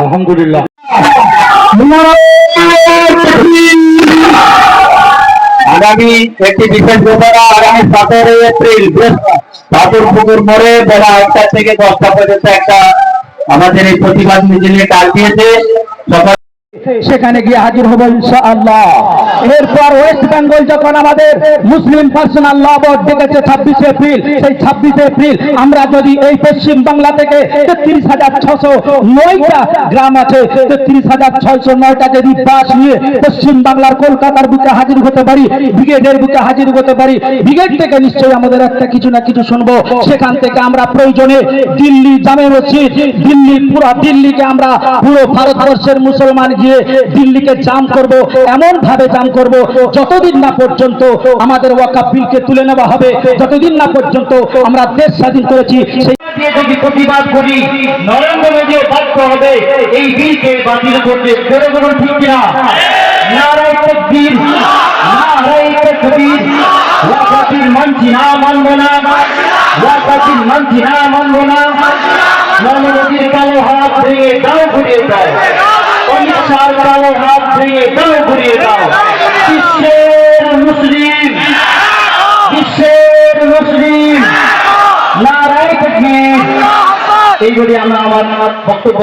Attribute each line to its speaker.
Speaker 1: আলহামদুলিল্লাহ। আগামী একটি বিশেষ থেকে দশটা পর্যন্ত একটা আমাদের এই প্রতিবাদ মিছিলে ডাক দিয়েছে।
Speaker 2: সেখানে গিয়ে হাজির হব ইনশাআল্লাহ। এরপর ওয়েস্ট বেঙ্গল যখন আমাদের মুসলিম পার্সোনাল ল বোর্ড ডেকেছে ছাব্বিশে এপ্রিল, সেই ছাব্বিশে এপ্রিল আমরা যদি এই পশ্চিম বাংলা থেকে তেত্রিশ হাজার ছশো নয়টা গ্রাম আছে, তেত্রিশ হাজার ছয়শো নয়টা যদি বাস নিয়ে পশ্চিম বাংলার কলকাতার বুকে হাজির হতে পারি, ব্রিগেডের বুকে হাজির হতে পারি, ব্রিগেড থেকে নিশ্চয়ই আমাদের একটা কিছু না কিছু শুনব। সেখান থেকে আমরা প্রয়োজনে দিল্লি জামে মসজিদ, দিল্লি পুরো দিল্লিকে আমরা পুরো ভারতবর্ষের মুসলমান গিয়ে দিল্লিকে জাম করব এমন ভাবে জাম করব, যতদিন না পর্যন্ত আমাদের ওয়াকাফ বিলকে তুলে নেওয়া হবে, যতদিন না পর্যন্ত আমরা দেশ স্বাধীন করেছি, সেই
Speaker 1: যদি প্রতিবাদ করি, নরেন্দ্র মোদীও বাধ্য হবে এই বিলকে বাতিল করতে। করে বলুন, ঠিক কিনা? না, মানব না ওয়াকাতির মানছি না, মানব না। কালো হাত ভেঙে দাও ঘুরিয়ে দাও। অমিত কালে হাত ভেঙে দাও ঘুরিয়ে দাও। বিশ্বের মুসলিম বিশ্বের মুসলিম। নারায় এই বলে আমরা আমার বক্তব্য